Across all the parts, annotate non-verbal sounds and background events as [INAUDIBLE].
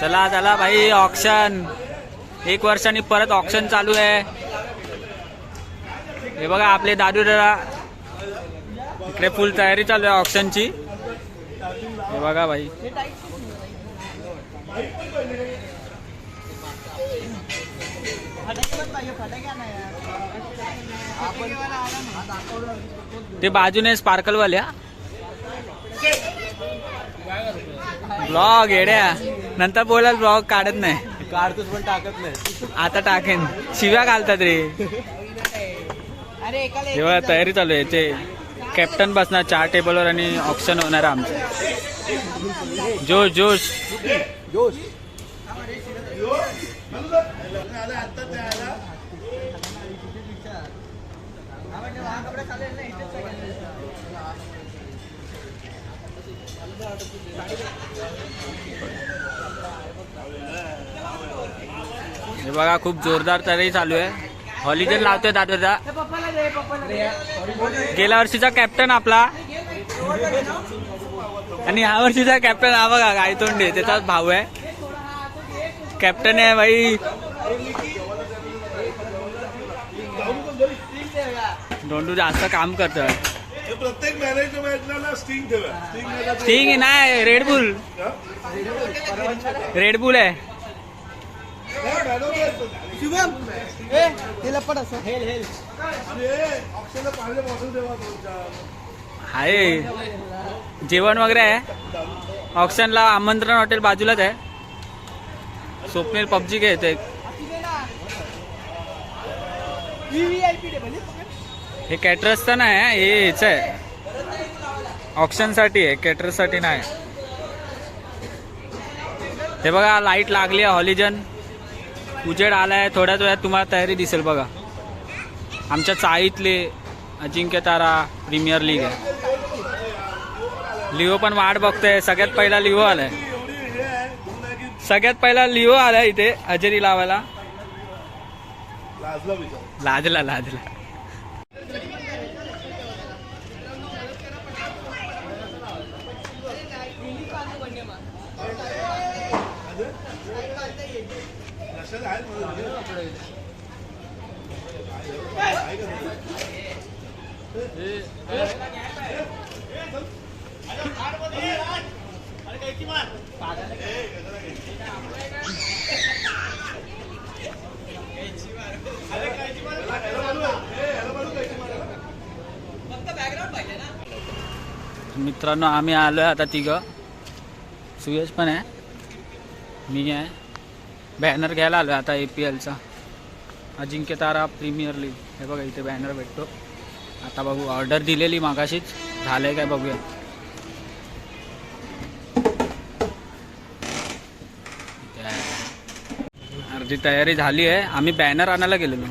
चला चला भाई ऑप्शन एक वर्षाने परत ऑप्शन चालू आहे. हे बघा आपले दादू दादा. इकडे फुल तयारी चालू आहे ऑप्शनची हे बघा भाई. ते बाजूने स्पार्कलवाल्या ब्लॉग येड्या. नंतर बोलाल ब्लॉग काढत नाही. काढतोच पण टाकत नाही. आता टाकेन. शिव्या घालतात रे. जेव्हा तयारी चालू आहे. ते कॅप्टन बसणार चार टेबलवर आणि ऑप्शन होणार आमचं. जोश जोश. जोश. हे बघा खूप जोरदार तयारी चालू आहे. हॉलिडे लावतोय दादरचा. गेल्या वर्षीचा कॅप्टन आपला. आणि ह्या वर्षीचा कॅप्टन हा बघा गायतोंडे त्याचाच भाऊ आहे. कॅप्टन आहे भाई दोंडू जास्त काम करतोय. प्रत्येक मॅरेज मॅचला ना स्टिंग ठेवा स्टिंग ठीक नाही रेडबुल रेडबुल आहे शुभम हे लपट असं. हेल हेल बॉटल ठेवा तुमच्या. आहे. जेवण वगैरे आहे. ऑप्शनला आमंत्रण हॉटेल बाजूलाच आहे. स्वप्नील पबजी खेळतोय. हे कॅटरसचं नाही आहे, हे हेच आहे. ऑप्शनसाठी आहे कॅटरससाठी नाही. हे बघा लाइट लागली आहे हॉलिजन. उजेड आलाय थोड्याच वेळात तुम्हाला तयारी दिसेल बघा. आमच्या चाळीतले अजिंक्य तारा प्रीमियर लीग आहे. लिओ पण वाट बघतोय सगळ्यात पहिला लिओ आलाय. सगळ्यात पहिला लिओ आलाय इथे हजेरी लावायला. लाजला विचार लाजला. लक्षात आहे. मित्रांनो आम्ही आलोय आता तिघं. सुयश पण आहे. मी आहे. बॅनर घ्यायला आलो आता ए पी एलचा अजिंक्य तारा प्रीमियर लीग. हे बघा इथे बॅनर भेटतो. आता बघू ऑर्डर दिलेली मागाशीच. झालंय काय बघूया. अर्धी तयारी झाली आहे. आम्ही बॅनर आणायला गेलेलो.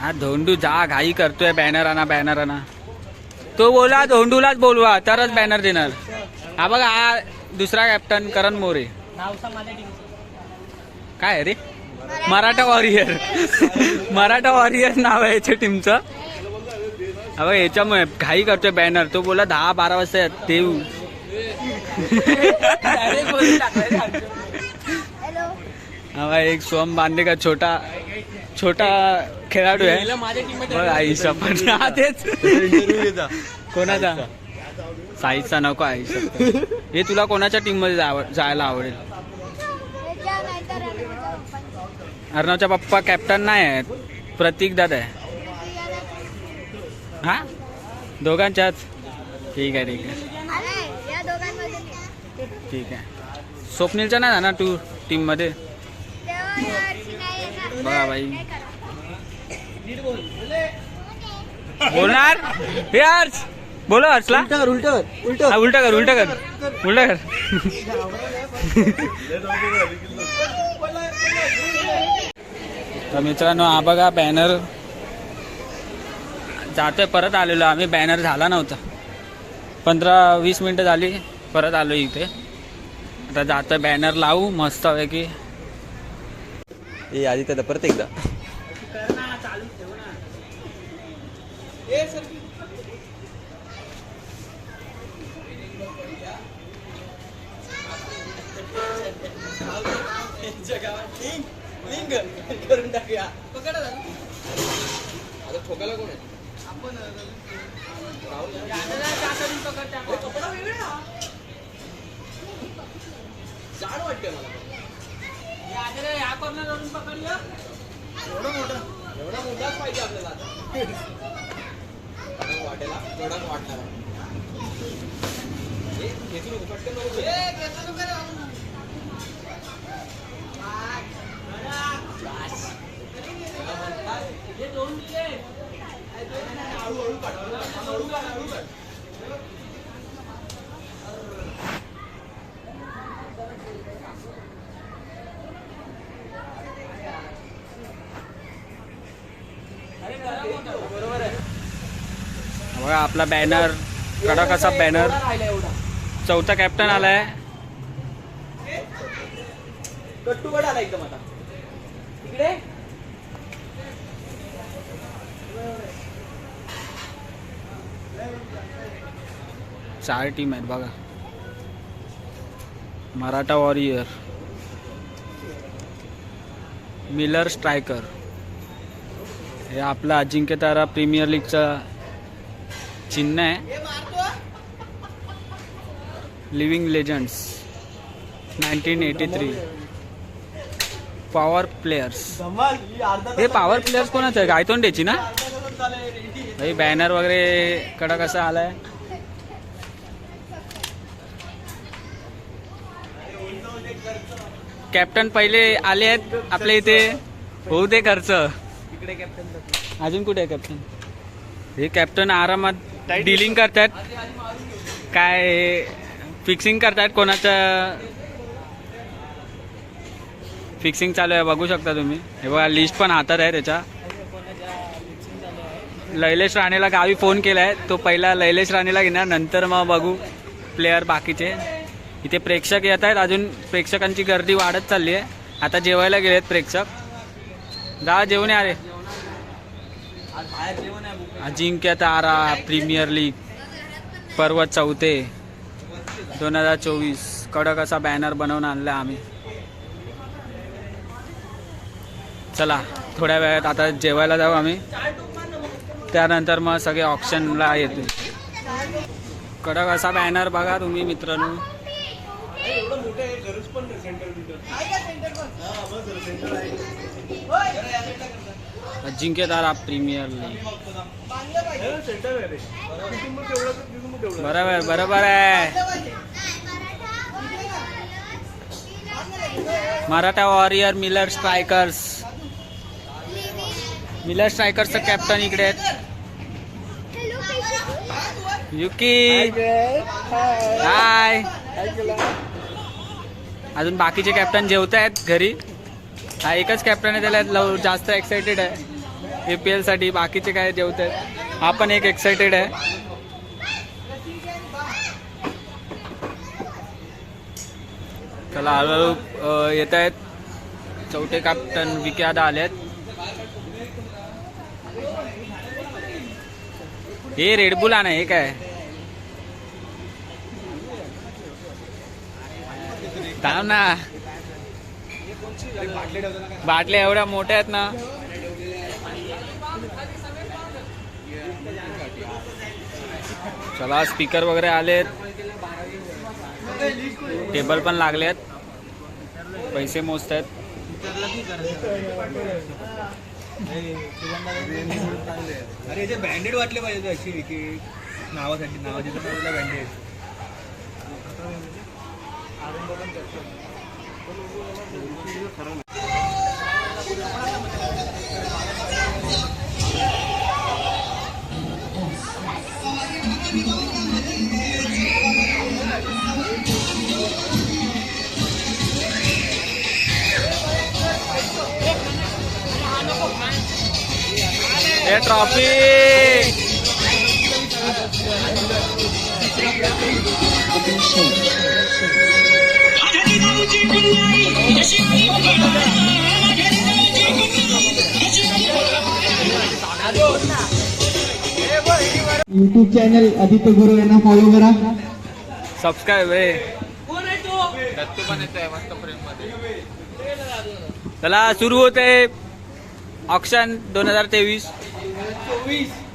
हा धोंडू जा घाई करतोय बॅनर आणा बॅनर आणा. तो बोला धोंडूलाच बोलवा तरच बॅनर देणार. हा बघा हा दुसरा कॅप्टन करण मोरे. काय रे? मराठा वॉरियर मराठा वॉरियर नाव आहे याच्या टीमचं हा याच्यामुळे घाई करतोय बॅनर तो बोला दहा बारा वाजता येत देऊ. हा एक सोम का? छोटा छोटा खेळाडू आहे. आई टीम आईशा पण तेच. कोणाचा? साईजचा नको आई हे तुला कोणाच्या टीममध्ये जायला आवडेल? अर्णवचा पप्पा कॅप्टन नाही आहेत. प्रतीक दादा आहे. हा? दोघांच्याच? ठीक आहे ठीक आहे. ठीक आहे. स्वप्नीलचा नाही ना तू टीममध्ये तेव्हा यावर्षी नाही येणार. बघा बाई? बोलणार? हे हर्ष. बोलो हर्षला. उलट कर उलटा कर. उलटा कर. उलटा कर. [LAUGHS] तर मित्रांनो हा बघा बॅनर जातोय परत आलेलो आम्ही. बॅनर झाला नव्हता. पंधरा वीस मिनटं झाली परत आलो इथे. आता जातोय बॅनर लावू मस्त आहे की ए आधी त्याला परत एकदा. [LAUGHS] करून टाकूया पकडा आता ठोकायला कोण आहे आपण कपडा वेगळा जाड वाटते मला एवढा मोठा एवढा मोठाच पाहिजे आपल्याला आता वाटेला कडक वाटणार हे घेतलं पटकन बघा आपला बॅनर कडक असा बॅनर चौथा कॅप्टन आलाय कट्टूगड आला एकदम आता इकडे. चार टीम आहेत बघा. मराठा वॉरियर मिलर स्ट्रायकर हे आपला अजिंक्य तारा प्रीमियर लीगचा चिन्ह आहे. Living legends nineteen eighty three power players हे पॉवर प्लेयर्स कोणाचं आहे? गायतोंडेची ना? हे बॅनर वगैरे कडक असा आलाय. कॅप्टन पहिले आले आहेत आपल्या इथे. होऊ दे खर्च. इकडे कॅप्टन अजून कुठे आहे कॅप्टन हे कॅप्टन आरामात डिलिंग करतात काय फिक्सिंग करतात कोणाचं फिक्सिंग चालू आहे बघू शकता तुम्ही. हे बघा लिस्ट पण हातात आहे त्याच्या. लैलेश राणेला गावी फोन केला आहे तो पहिला लैलेश राणेला घेणार नंतर मग बघू प्लेयर बाकीचे. इथे प्रेक्षक येत आहेत अजून प्रेक्षकांची गर्दी वाढत चालली आहे आता जेवायला गेलेत प्रेक्षक. जा जेवण या रे. आज अजिंक्य तारा प्रीमियर लीग पर्व चौथे. दोन हजार चोवीस. कडक असा बॅनर बनवून आणला आम्ही. चला थोड्या वेळात आता जेवायला जाऊ आम्ही. त्यानंतर मग सगळे ऑप्शनला येतो. कडक असा बॅनर बघा तुम्ही मित्रांनो. एवढं मोठं प्रीमियर लीग बरोबर बरोबर आहे. Maratha warrior Miller strikers Miller स्ट्रायकर्सचं captain इकडे आहेत. युकी. हाय अजून बाकीचे कॅप्टन जेवत आहेत घरी. हा एकच कॅप्टन आहे त्याला लव जास्त एक्साइटेड आहे. ए पी एलसाठी बाकीचे काय जेवत? आहेत हा पण एक एक्साइटेड आहे. चला हळूहळू येत आहेत चौथे कॅप्टन विके आदा आहेत हे रेडबुल आणा हे काय? थांब ना. बाटल्या एवढ्या मोठ्या आहेत ना. चला स्पीकर वगैरे आलेत. टेबल पण लागलेत. पैसे मोजत आहेत अरे याचे बँडेड वाटले पाहिजे अशी की नावासाठी नावाची ब्रँडेड खरं हे ट्रॉफी. यूट्यूब चॅनल आदित्य गुरु यांना फॉलो करा. सबस्क्राईब आहे दत्तू पण येतोय मस्त फ्रेममध्ये चला सुरू होते. ऑक्शन दोन हजार तेवीस.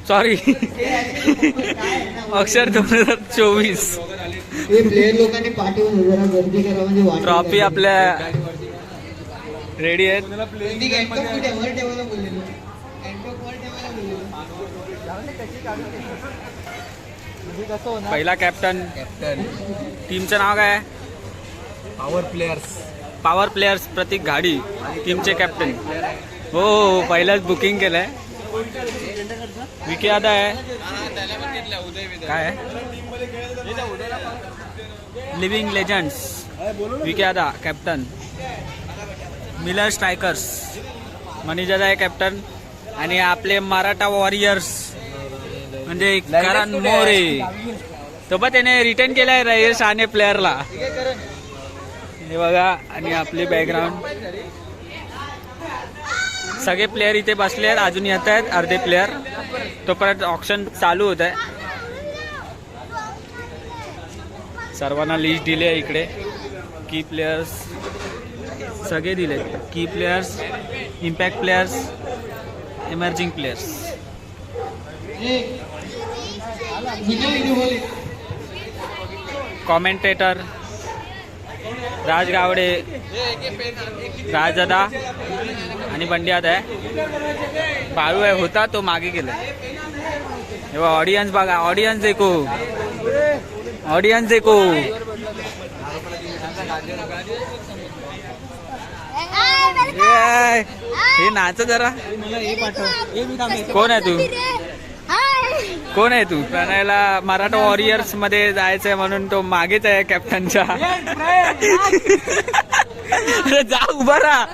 सॉरी ऑक्शन दोन हजार चोवीस. हे प्लेयर लोकांनी पाठवून जरा गर्दी करा म्हणजे वाटेल ट्रॉफी काय. आपल्या रेडी आहेत. पहिला कॅप्टन टीमचं नाव काय आहे? Power players power players Pratik Ghadi. टीमचे कॅप्टन हो हो पहिलंच बुकिंग केलंय. विके आता आहे. काय लिव्हिंग लेजंड्स विके आदा कॅप्टन मिलर स्ट्रायकर्स मनीजादा आहे कॅप्टन आणि आपले मराठा वॉरियर्स म्हणजे करण मोरे. तो पण त्याने रिटर्न केलाय रयेश आणि प्लेअरला हे बघा आणि आपली बॅकग्राऊंड सगळे प्लेयर इथे बसले आहेत अजून येत आहेत अर्धे प्लेयर तोपर्यंत ऑप्शन चालू होत आहे सर्वांना लिस्ट दिली आहे इकडे. की प्लेयर्स सगळे दिले. की players impact players emerging players commentator Raj Gawade Rajda आणि बंडियात आहे. बाळू आहे होता तो मागे गेला. हे ऑडियन्स बघा ऑडियन्स देखो. ऑडियन्स देखो. हे नाच जरा. कोण आहे तू? हाय कोण आहे तू? प्रणयला मराठा वॉरियर्समध्ये जायचंय म्हणून तो मागेच आहे कॅप्टनच्या अरे [LAUGHS] जा उभा राहा.